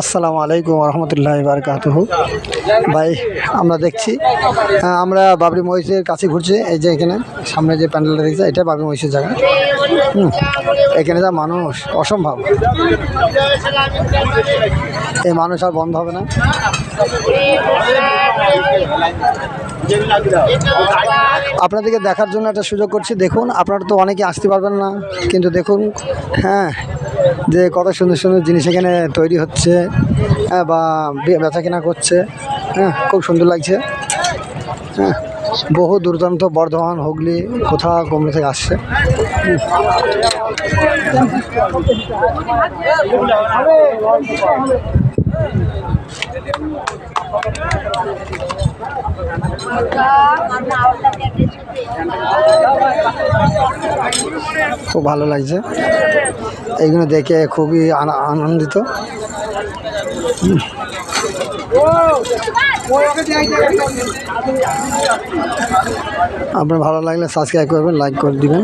আসসালামু আলাইকুম রহমতুল্লাহ বারকাতুহু। ভাই আমরা দেখছি আমরা বাবরি মহিষের কাছে ঘুরছি এই যে এখানে সামনে যে প্যান্ডেলটা দেখছি এটা বাবরি মহিষের জায়গা। হুম, এখানে যা মানুষ অসম্ভব। এই মানুষ আর বন্ধ হবে না। আপনাদেরকে দেখার জন্য একটা সুযোগ করছি। দেখুন আপনারা তো অনেকে আসতে পারবেন না কিন্তু দেখুন হ্যাঁ যে কত সুন্দর সুন্দর জিনিস এখানে তৈরি হচ্ছে হ্যাঁ বা বেচা কেনা করছে হ্যাঁ খুব সুন্দর লাগছে হ্যাঁ বহু দুর্দান্ত বর্ধমান, হুগলি কোথাও কমলে থেকে আসছে। খুব ভালো লাগছে। এইগুলো দেখে খুবই আনন্দিত। আপনার ভালো লাগলে সাবস্ক্রাইব করবেন লাইক করে দিবেন।